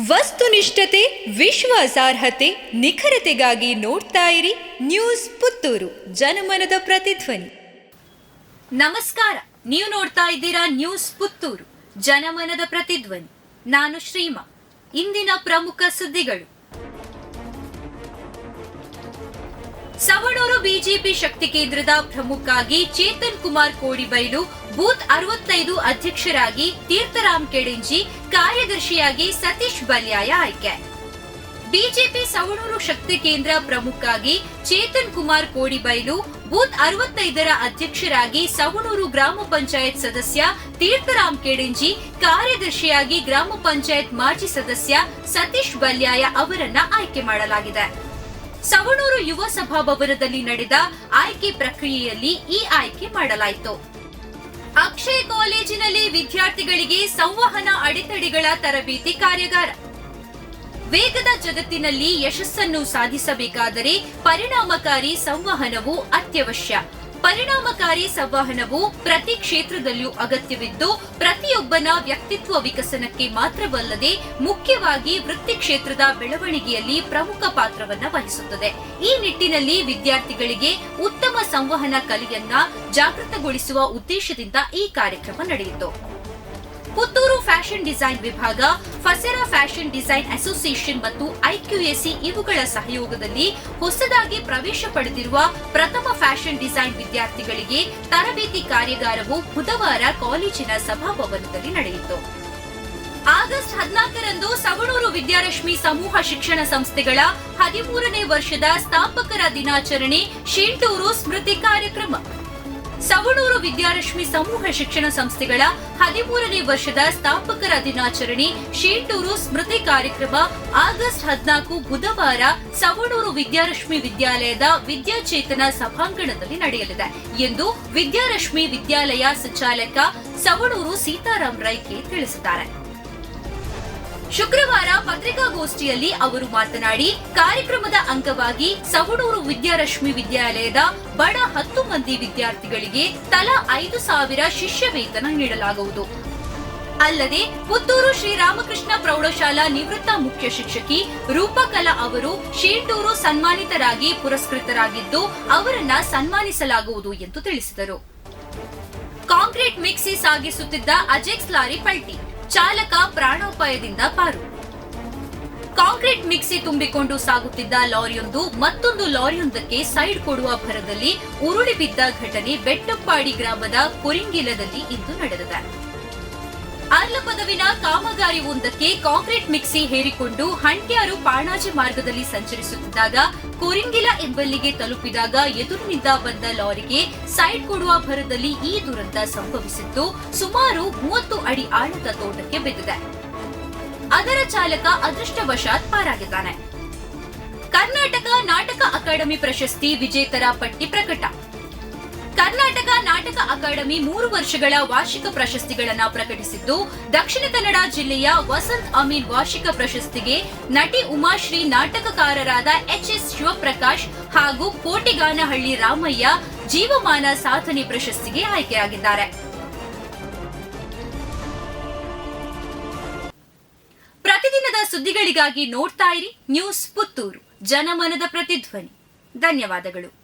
ವಸ್ತುನಿಷ್ಠತೆ, ವಿಶ್ವಾಸಾರ್ಹತೆ, ನಿಖರತೆಗಾಗಿ ನೋಡ್ತಾ ಇರಿ ನ್ಯೂಸ್ ಪುತ್ತೂರು, ಜನಮನದ ಪ್ರತಿಧ್ವನಿ. ನಮಸ್ಕಾರ, ನೀವು ನೋಡ್ತಾ ಇದ್ದೀರಾ ನ್ಯೂಸ್ ಪುತ್ತೂರು, ಜನಮನದ ಪ್ರತಿಧ್ವನಿ. ನಾನು ಶ್ರೀಮಾ. ಇಂದಿನ ಪ್ರಮುಖ ಸುದ್ದಿಗಳು. ಸವಣೂರು ಬಿಜೆಪಿ ಶಕ್ತಿ ಕೇಂದ್ರದ ಪ್ರಮುಖಾಗಿ ಚೇತನ್ ಕುಮಾರ್ ಕೋಡಿಬೈಲು ಬೂತ್ ಅರವತ್ತೈದು ಅಧ್ಯಕ್ಷರಾಗಿ ತೀರ್ಥರಾಮ್ ಕೆಡಿಂಜಿ, ಕಾರ್ಯದರ್ಶಿಯಾಗಿ ಸತೀಶ್ ಬಲ್ಯಾಯ ಆಯ್ಕೆ. ಬಿಜೆಪಿ ಸವಣೂರು ಶಕ್ತಿ ಕೇಂದ್ರ ಪ್ರಮುಖಾಗಿ ಚೇತನ್ ಕುಮಾರ್ ಕೋಡಿಬೈಲು ಬೂತ್ ಅರವತ್ತೈದರ ಅಧ್ಯಕ್ಷರಾಗಿ ಸವಣೂರು ಗ್ರಾಮ ಪಂಚಾಯತ್ ಸದಸ್ಯ ತೀರ್ಥರಾಮ್ ಕೆಡಿಂಜಿ, ಕಾರ್ಯದರ್ಶಿಯಾಗಿ ಗ್ರಾಮ ಪಂಚಾಯತ್ ಮಾಜಿ ಸದಸ್ಯ ಸತೀಶ್ ಬಲ್ಯಾಯ ಅವರನ್ನ ಆಯ್ಕೆ ಮಾಡಲಾಗಿದೆ. ಸವಣೂರು ಯುವ ಸಭಾಭವನದಲ್ಲಿ ನಡೆದ ಆಯ್ಕೆ ಪ್ರಕ್ರಿಯೆಯಲ್ಲಿ ಈ ಆಯ್ಕೆ ಮಾಡಲಾಯಿತು. ಅಕ್ಷಯ್ ಕಾಲೇಜಿನಲ್ಲಿ ವಿದ್ಯಾರ್ಥಿಗಳಿಗೆ ಸಂವಹನ ಅಡೆತಡೆಗಳ ತರಬೇತಿ ಕಾರ್ಯಾಗಾರ. ವೇಗದ ಜಗತ್ತಿನಲ್ಲಿ ಯಶಸ್ಸನ್ನು ಸಾಧಿಸಬೇಕಾದರೆ ಪರಿಣಾಮಕಾರಿ ಸಂವಹನವು ಅತ್ಯವಶ್ಯ. ಪರಿಣಾಮಕಾರಿ ಸಂವಹನವು ಪ್ರತಿ ಕ್ಷೇತ್ರದಲ್ಲೂ ಅಗತ್ಯವಿದ್ದು, ಪ್ರತಿಯೊಬ್ಬನ ವ್ಯಕ್ತಿತ್ವ ವಿಕಸನಕ್ಕೆ ಮಾತ್ರವಲ್ಲದೆ ಮುಖ್ಯವಾಗಿ ವೃತ್ತಿ ಕ್ಷೇತ್ರದ ಬೆಳವಣಿಗೆಯಲ್ಲಿ ಪ್ರಮುಖ ಪಾತ್ರವನ್ನು ವಹಿಸುತ್ತದೆ. ಈ ನಿಟ್ಟಿನಲ್ಲಿ ವಿದ್ಯಾರ್ಥಿಗಳಿಗೆ ಉತ್ತಮ ಸಂವಹನ ಕಲೆಯನ್ನ ಜಾಗೃತಗೊಳಿಸುವ ಉದ್ದೇಶದಿಂದ ಈ ಕಾರ್ಯಕ್ರಮ ನಡೆಯಿತು. ಪುತ್ತೂರು ಫ್ಯಾಷನ್ ಡಿಸೈನ್ ವಿಭಾಗ, ಫಸೆರಾ ಫ್ಯಾಷನ್ ಡಿಸೈನ್ ಅಸೋಸಿಯೇಷನ್ ಮತ್ತು ಐಕ್ಯುಎಸಿ ಇವುಗಳ ಸಹಯೋಗದಲ್ಲಿ ಹೊಸದಾಗಿ ಪ್ರವೇಶ ಪಡೆದಿರುವ ಪ್ರಥಮ ಫ್ಯಾಷನ್ ಡಿಸೈನ್ ವಿದ್ಯಾರ್ಥಿಗಳಿಗೆ ತರಬೇತಿ ಕಾರ್ಯಾಗಾರವು ಬುಧವಾರ ಕಾಲೇಜಿನ ಸಭಾಭವನದಲ್ಲಿ ನಡೆಯಿತು. ಆಗಸ್ಟ್ ಹದಿನಾಲ್ಕರಂದು ಸವಣೂರು ವಿದ್ಯಾರಶ್ಮಿ ಸಮೂಹ ಶಿಕ್ಷಣ ಸಂಸ್ಥೆಗಳ ಹದಿಮೂರನೇ ವರ್ಷದ ಸ್ಥಾಪಕರ ದಿನಾಚರಣೆ, ಶೇಂಟೂರು ಸ್ಮೃತಿ ಕಾರ್ಯಕ್ರಮ. ಸವಣೂರು ವಿದ್ಯಾರಶ್ಮಿ ಸಮೂಹ ಶಿಕ್ಷಣ ಸಂಸ್ಥೆಗಳ ಹದಿಮೂರನೇ ವರ್ಷದ ಸ್ಥಾಪಕರ ದಿನಾಚರಣೆ ಶೀಂಟೂರು ಸ್ಮೃತಿ ಕಾರ್ಯಕ್ರಮ ಆಗಸ್ಟ್ ಹದಿನಾಲ್ಕು ಬುಧವಾರ ಸವಣೂರು ವಿದ್ಯಾರಶ್ಮಿ ವಿದ್ಯಾಲಯದ ವಿದ್ಯಾಚೇತನ ಸಭಾಂಗಣದಲ್ಲಿ ನಡೆಯಲಿದೆ ಎಂದು ವಿದ್ಯಾರಶ್ಮಿ ವಿದ್ಯಾಲಯ ಸಂಚಾಲಕ ಸವಣೂರು ಸೀತಾರಾಮ್ ರೈಕೆ ತಿಳಿಸಿದ್ದಾರೆ. ಶುಕ್ರವಾರ ಪತ್ರಿಕಾಗೋಷ್ಠಿಯಲ್ಲಿ ಅವರು ಮಾತನಾಡಿ, ಕಾರ್ಯಕ್ರಮದ ಅಂಗವಾಗಿ ಸವಣೂರು ವಿದ್ಯಾರಶ್ಮಿ ವಿದ್ಯಾಲಯದ ಬಡ ಹತ್ತು ಮಂದಿ ವಿದ್ಯಾರ್ಥಿಗಳಿಗೆ ತಲಾ ಐದು ಸಾವಿರ ಶಿಷ್ಯ ವೇತನ ನೀಡಲಾಗುವುದು. ಅಲ್ಲದೆ, ಪುತ್ತೂರು ಶ್ರೀರಾಮಕೃಷ್ಣ ಪ್ರೌಢಶಾಲಾ ನಿವೃತ್ತ ಮುಖ್ಯ ಶಿಕ್ಷಕಿ ರೂಪಕಲಾ ಅವರು ಶೀಂಟೂರು ಸನ್ಮಾನಿತರಾಗಿ ಪುರಸ್ಕೃತರಾಗಿದ್ದು, ಅವರನ್ನ ಸನ್ಮಾನಿಸಲಾಗುವುದು ಎಂದು ತಿಳಿಸಿದರು. ಕಾಂಕ್ರೀಟ್ ಮಿಕ್ಸಿ ಸಾಗಿಸುತ್ತಿದ್ದ ಅಜೆಕ್ಸ್ ಲಾರಿ ಪಲ್ಟಿ ಚಾಲಕ ಪ್ರಾಣಾಪಾಯದಿಂದ ಪಾರು. ಕಾಂಕ್ರೀಟ್ ಮಿಕ್ಸಿ ತುಂಬಿಕೊಂಡು ಸಾಗುತ್ತಿದ್ದ ಲಾರಿಯೊಂದು ಮತ್ತೊಂದು ಲಾರಿಯೊಂದಕ್ಕೆ ಸೈಡ್ ಕೊಡುವ ಭರದಲ್ಲಿ ಉರುಳಿ ಬಿದ್ದ ಘಟನೆ ಬೆಟ್ಟಪ್ಪಾಡಿ ಗ್ರಾಮದ ಕೊರಿಂಗಿಲದಲ್ಲಿ ಇಂದು ನಡೆದಿದೆ. ಅರ್ಲ ಪದವಿನ ಕಾಮಗಾರಿ ಒಂದಕ್ಕೆ ಕಾಂಕ್ರೀಟ್ ಮಿಕ್ಸಿ ಹೇರಿಕೊಂಡು ಹಂಟ್ಯಾರು ಪಾಣಾಜಿ ಮಾರ್ಗದಲ್ಲಿ ಸಂಚರಿಸುತ್ತಿದ್ದಾಗ ಕೊರಿಂಗಿಲ ಎಂಬಲ್ಲಿಗೆ ತಲುಪಿದಾಗ ಎದುರಿನಿಂದ ಬಂದ ಲಾರಿಗೆ ಸೈಡ್ ಕೊಡುವ ಭರದಲ್ಲಿ ಈ ದುರಂತ ಸಂಭವಿಸಿದ್ದು ಸುಮಾರು ಮೂವತ್ತು ಅಡಿ ಆಳದ ತೋಟಕ್ಕೆ ಬಿದ್ದಿದೆ. ಅದರ ಚಾಲಕ ಅದೃಷ್ಟವಶಾತ್ ಪಾರಾಗಿದ್ದಾನೆ. ಕರ್ನಾಟಕ ನಾಟಕ ಅಕಾಡೆಮಿ ಪ್ರಶಸ್ತಿ ವಿಜೇತರ ಪಟ್ಟಿ ಪ್ರಕಟ. ಕರ್ನಾಟಕ ನಾಟಕ ಅಕಾಡೆಮಿ ಮೂರು ವರ್ಷಗಳ ವಾರ್ಷಿಕ ಪ್ರಶಸ್ತಿಗಳನ್ನ ಪ್ರಕಟಿಸಿದ್ದು, ದಕ್ಷಿಣ ಕನ್ನಡ ಜಿಲ್ಲೆಯ ವಸಂತ್ ಅಮೀನ್ ವಾರ್ಷಿಕ ಪ್ರಶಸ್ತಿಗೆ ನಟಿ ಉಮಾಶ್ರೀ ನಾಟಕಕಾರರಾದ ಎಚ್ ಎಸ್ ಶಿವಪ್ರಕಾಶ್ ಹಾಗೂ ಕೋಟಿಗಾನಹಳ್ಳಿ ರಾಮಯ್ಯ ಜೀವಮಾನ ಸಾಧನೆ ಪ್ರಶಸ್ತಿಗೆ ಆಯ್ಕೆಯಾಗಿದ್ದಾರೆ. ಪ್ರತಿದಿನದ ಸುದ್ದಿಗಳಿಗಾಗಿ ನೋಡ್ತಾ ಇರಿ ನ್ಯೂಸ್ ಪುತ್ತೂರು. ಜನಮನದ ಪ್ರತಿಧ್ವನಿ. ಧನ್ಯವಾದಗಳು.